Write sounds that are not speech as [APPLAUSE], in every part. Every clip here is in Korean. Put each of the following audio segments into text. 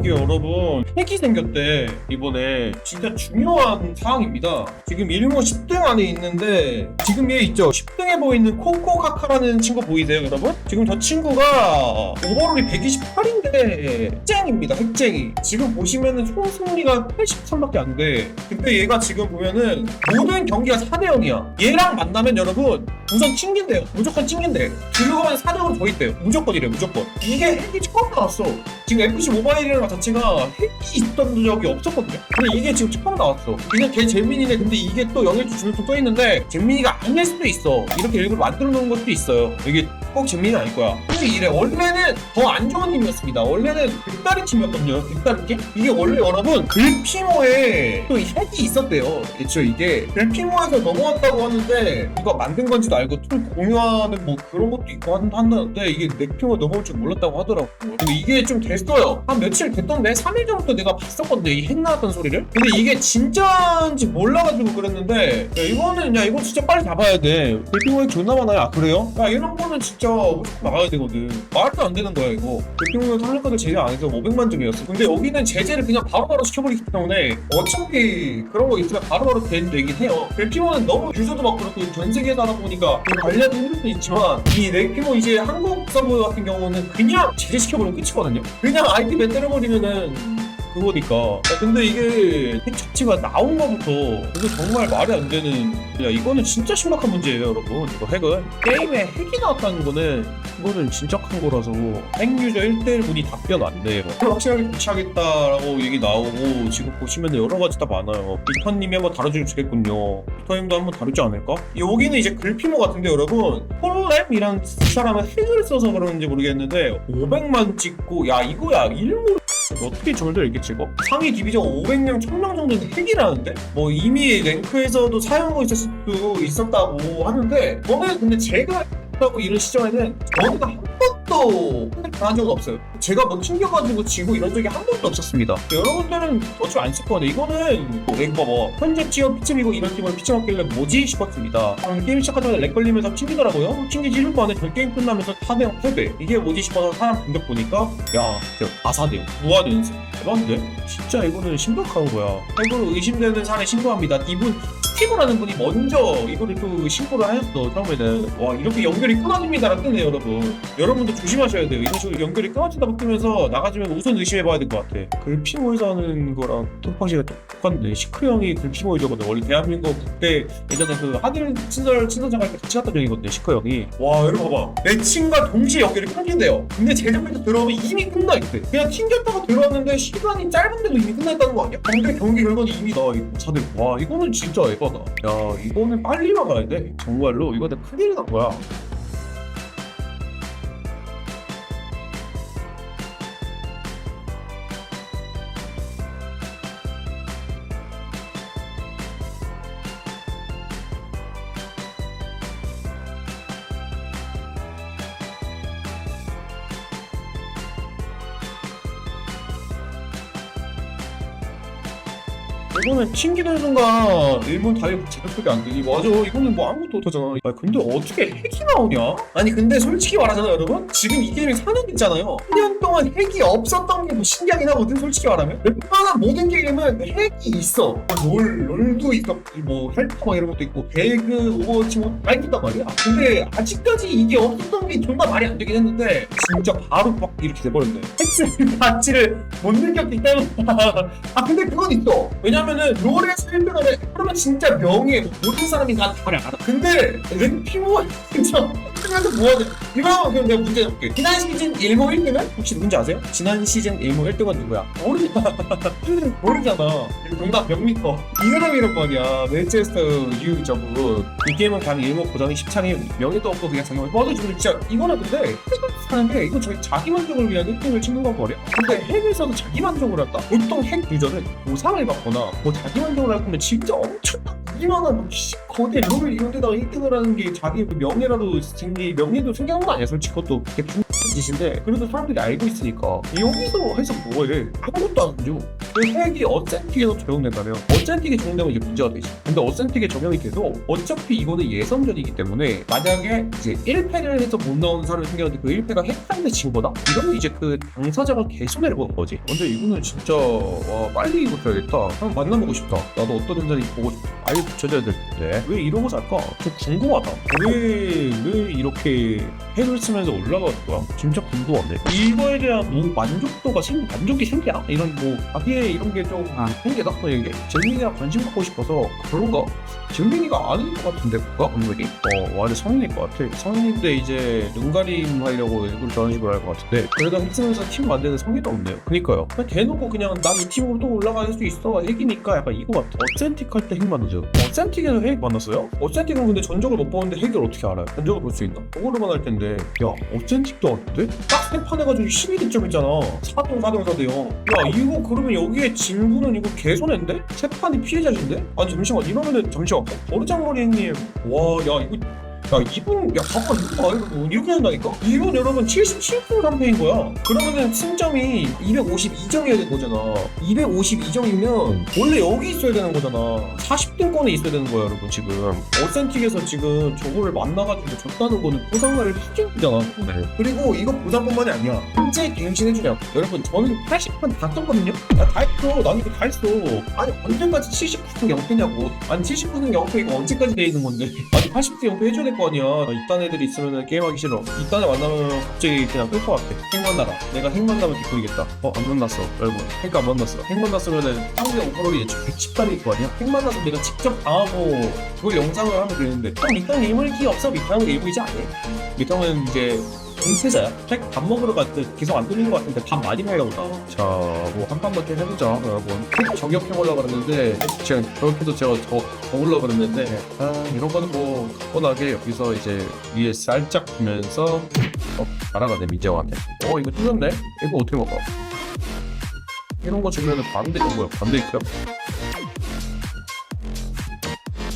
이게 여러분 핵이 생겼대 이번에. 진짜 중요한 사항입니다. 지금 1모 10등 안에 있는데 지금 얘 있죠? 10등에 보이는 코코카카라는 친구 보이세요 여러분? 지금 저 친구가 오버롤이 128인데 핵쟁입니다 핵쟁이. 지금 보시면은 총 승리가 83밖에 안돼. 근데 얘가 지금 보면은 모든 경기가 4대 0이야. 얘랑 만나면 여러분 우선 튕긴대요. 무조건 튕긴대. 들어가면 4대 0으로 더 있대요. 무조건 이래 무조건. 이게 핵이 처음 나왔어. 지금 FC 모바일이라는 것 자체가 핵이 있던 적이 없었거든요. 근데 이게 지금 처음 나왔어. 그냥 걔 재민이네. 근데 이게 또 영일주 주민통 써있는데 재민이가 아닐 수도 있어. 이렇게 일부러 만들어 놓은 것도 있어요. 이게 꼭 재민이 아닐 거야. 근데 이래. 원래는 더 안 좋은 팀이었습니다. 원래는 백다리 팀이었거든요. 백다리 팀? 이게 원래 여러분 글피모에 또이 핵이 있었대요. 그렇죠 이게 글피모에서 넘어왔다고 하는데 이거 만든 건지도 알고 툴 공유하는 뭐 그런 것도 있고 한- 한다는데 이게 넥피모 넘어올 줄 몰랐다고 하더라고. 근데 이게 좀 됐어요. 한 며칠 됐던데 3일 전부터 내가 봤었거든요. 이핵 나왔던 소리를. 근데 이게 진짜인지 몰라가지고 그랬는데 야, 이거는 야 이거 진짜 빨리 잡아야 돼. 글피모 핵 존나 많아요. 아 그래요? 야 이런 거는 진짜 무조건 막아야 되거든. 말도 안 되는 거야 이거. 핵 탈락카드 제재 안 해서 500만 점이었어. 근데 여기는 제재를 그냥 바로바로 시켜버리기 때문에 어차피 그런 거 있으면 바로바로 된 되긴 해요. 글피모는 너무 유저도 막 그렇고 전 세계에 하다 보니까 좀 관리하기 힘들 수도 있지만 이 넥피모 이제 한국 서버 같은 경우는 그냥 제재시켜버리면 끝이거든요. 그냥 아이템 만들어버리면은 그거니까. 야, 근데 이게 핵 자체가 나온 거부터 이거 정말 말이 안 되는. 야 이거는 진짜 심각한 문제예요, 여러분. 이거 핵은 게임에 핵이 나왔다는 거는 이거는 진짜 큰 거라서 핵 유저 1대1 분이 답변 안 돼요. 확실하게 배치하겠다라고 얘기 나오고 지금 보시면 여러 가지 다 많아요. 비터님이 한번 다뤄주시겠군요. 비터님도 한번 다루지 않을까? 여기는 이제 글피모 같은데 여러분 폴렘이란 사람은 핵을 써서 그러는지 모르겠는데 500만 찍고 야 이거야 일몰 어떻게 저걸 이렇게 찍어? 상위 디비전 500명, 1000명 정도는 핵이라는데? 뭐 이미 랭크에서도 사용하고 있을 수도 있었다고 하는데 저는 근데 제가 했다고 이런 시점에는 저는 한 번 도 선택 당한 적은 없어요. 제가 뭐 튕겨가지고 지고 이런 적이 한 번도 없었습니다. 여러분들은 어차피 안 쓸 거네. 이거는 뭐 랭커 뭐 현재 지원 피침이고 이런 팀을 피침했길래 뭐지 싶었습니다. 게임 시작하자마자 렉 걸리면서 튕기더라고요. 튕기지 1분 안에 전 게임 끝나면서 4대0 패배. 이게 뭐지 싶어서 사람 분석 보니까 야 진짜 아사대요. 무한 연습. 대박인데? 진짜 이거는 심각한 거야. 이거로 의심되는 사례 신고합니다. 이분 스티브라는 분이 먼저 이거를 또 신고를 하셨어. 처음에는. 와 이렇게 연결이 끊어집니다라는 뜻이에요 여러분. 여러분도 조심하셔야 돼요. 이런 식으로 연결이 끊어지다고 뜨면서 나가지면 우선 의심해봐야 될 것 같아. 글피모에서 하는 거랑 톡파시가 똑같네. 시크 형이 글피모이저거든. 원래 대한민국 그때 예전에 그 하늘 친설 친선장 할때 같이 갔던 적이거든요 시크 형이. 와 여러분 봐봐. 매칭과 동시에 연결이 끊긴대요. 근데 제작부터 들어오면 이미 끝나있대 그냥 튕겼다가 들어왔는데 시간이 짧은데도 이미 끝났다는 거 아니야? 근데 경기 결과는 이미 나와 있고. 다들 와 이거는 진짜 에바다 야 이거는 빨리 막아야 돼. 정말로. 이거 내가 큰일 난 거야 이거는 순간 일본 다이브 제대로 안 되니 맞아 이거는 뭐 아무것도 못하잖아. 아 근데 어떻게 핵이 나오냐? 아니 근데 솔직히 말하잖아 여러분 지금 이 게임이 4년 있잖아요. 4년 동안 핵이 없었던 게 뭐 신기하긴 하거든 솔직히 말하면. 웬만한 모든 게임은 핵이 있어. 뭐 롤, 롤도 있었고 뭐 헬퍼 막 이런 것도 있고 배그, 오버워치 뭐다 있단 말이야. 근데 아직까지 이게 없었던 게 존나 말이 안 되긴 했는데 진짜 바로 막 이렇게 돼버렸네. 핵을 가치를 [LAUGHS] 못 느꼈기 때문에. [LAUGHS] 아 근데 그건 있어. 왜냐 면은 롤에서 1등을 해 그러면 진짜 명예 모든 사람이 다 다 알아 근데 랭피모가 진짜 1등 한테 뭐하냐 이거 그럼 내가 문제 낼게. 지난 시즌 1모 1등은? 혹시 누군지 아세요? 지난 시즌 1모 1등은 누구야? 모르잖아. [LAUGHS] 모르잖아. 정답 명미터 이 사람이란 말이야. 맨체스터 유 저분 이 게임은 단 1모 고정이 10창이 명예도 없고 그냥 장면 맞아 지금 진짜 이거는 근데 하는 게 이건 저희 자기 만족을 위한 1등을 찍는 거 버려. 근데 핵에서도 자기 만족을 한다? 보통 핵 유저는 보상을 받거나 뭐 자기 만족을 할 건데 진짜 엄청 이만한 거대 롤을 이런 데다가 1등을 하는 게 자기 명예라도 생기 명예도 생겨난 거 아니야 솔직히. 그것도 개품 짓인데 그래도 사람들이 알고 있으니까. 여기서 해서 뭐해? 아무것도 안 하죠. 그 핵이 어센틱에서 적용된다면 어센틱에 적용되면 이제 문제가 되지. 근데 어센틱에 적용이 돼도 어차피 이거는 예선전이기 때문에 만약에 이제 1패를 해서 못 나오는 사람이 생겼는데 그 1패가 핵탄데 진 거다? 이러면 이제 그 당사자가 개손해를 보는 거지. 근데 이거는 진짜 와 빨리 이거 줘야겠다. 한번 만나보고 싶다. 나도 어떤 현장인지 보고 싶다. 아예 붙여줘야 될 텐데 왜 이러고 살까? 좀 궁금하다. 왜, 왜 이렇게 핵을 쓰면서 올라갈 거야? 진짜 궁금하네. 이거에 대한 뭐 만족도가 생, 만족이 생기나? 이런 뭐 자기의 이런 게 좀 생기나? 뭐 이게 재민이가 관심 갖고 싶어서 그런가? 재민이가 아닌 것 같은데 뭐가 은근히? 어 완전 성인일 것 같아. 성인인데 이제 눈 가림 하려고 일부러 저런 식으로 할 것 같은데 그래도 핵 쓰면서 팀 만드는 성의도 없네요. 그니까요. 그냥 대놓고 그냥 난 이 팀으로 또 올라갈 수 있어 핵이니까 약간 이거 같아. 어센틱 할 때 핵 만나죠. 어센틱에서 핵 만났어요? 어센틱은 근데 전적을 못 보는데 핵을 어떻게 알아요? 전적을 볼 수 있나? 그걸로만 할 텐데 야 어센틱도 왔대? 딱세판 해가지고 12득점 했잖아 4등 4등 4등 야 이거 그러면 여기 에 진구는 이거 개손해인데? 세 판이 피해자신데? 아니 잠시만 이러면은 잠시만 버르장머리님 와 야 이거 야 이분 야 잠깐 이거 봐 이거 이렇게 한다니까? 이분 여러분 77% 3패인 거야. 그러면은 승점이 252점이어야 되는 거잖아. 252점이면 원래 여기 있어야 되는 거잖아. 40등권에 있어야 되는 거야 여러분 지금. 어센틱에서 지금 저거를 만나가지고 졌다는 거는 해준 거잖아. 네. 그리고 이거 보상뿐만이 아니야. 언제 갱신해주냐 여러분 저는 80판 다 썼거든요. 나다 했어. 난 이거 다 했어. 아니 언제까지 70% 영패냐고. 아니 70% 영패가 언제까지 돼 있는 건데. 아니 80% 영패 해줘야 될거 아니야 이딴 애들이 있으면 게임하기 싫어. 이딴 애 만나면 갑자기 그냥 끌 것 같아. 핵 만나라 내가 핵 만나면 개꿀이겠다. 어 안 만났어 여러분. 핵 안 만났어. 핵 만났으면은 상대 오버롤이 110달일 거 아니야? 핵 만나서 내가 직접 당하고 그걸 영상을 하면 되는데. 또 밑땅 일물 기 없어. 밑땅은 일부이지 않니? 밑땅은 이제 은퇴자야. 핵밥 먹으러 갈때 계속 안 뚫리는 것 같은데 밥 많이 먹려고 나. 자, 뭐 한 판만 좀 해보자, 여러분. 핵 저격해보려고 그랬는데 제가 저격해도 제가 저 먹으려고 그랬는데 아, 이런 거는 뭐 뻔하게 여기서 이제 위에 살짝 보면서 어, 날아가네 민재한테. 어, 이거 뚫렸네. 이거 어떻게 먹어? 이런 거 주면은 반대 뭐야? 반대 있고요.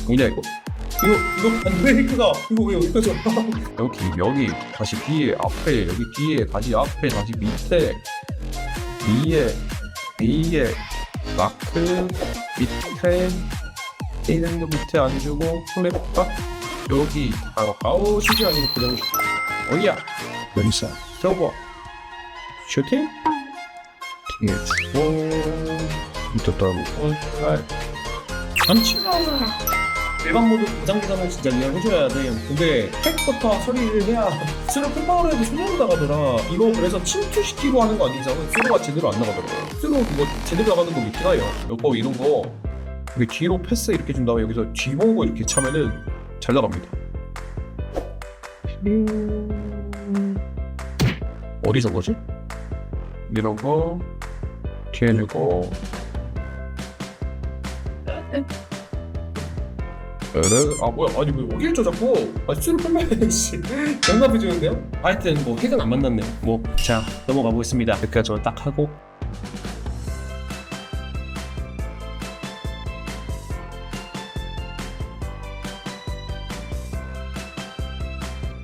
뭐냐 이거? 이거 이거 반대이크다. 이거 왜 여기까지 왔다? [LAUGHS] 여기 여기 다시 뒤에 앞에 여기 뒤에 다시 앞에 다시 밑에. 위에 위에. 마크 밑에. 이런 거 밑에 안 주고 플랫박. 여기 아, 아우 시지 아니고 그냥 어디야? 여기서. 저거. 슈팅? 뒤에 주고 밑에 따로 어, 잠시만 일반 모드 고장 기사는 진짜 이해해줘야 돼. 근데 핵부터 처리를 해야 [LAUGHS] 스로 큰 해도 소년 나가더라. 이거 그래서 침투시키고 하는 거 아닌 이상은 스로가 제대로 안 나가더라고요. 스로 그거 제대로 나가는 거 믿긴 해요. 이거 이런 거 이렇게 뒤로 패스 이렇게 준 다음에 여기서 뒤 보고 이렇게 차면은 잘 나갑니다. 어디서 거지? 이런 거 뒤에 에르? 아 뭐야? 아니 왜 여길 줘 자꾸 아 풀면 씨. 장난해 주는데요? 하여튼 뭐 핵은 안 만났네 뭐자 넘어가 보겠습니다. 여기까지 딱 하고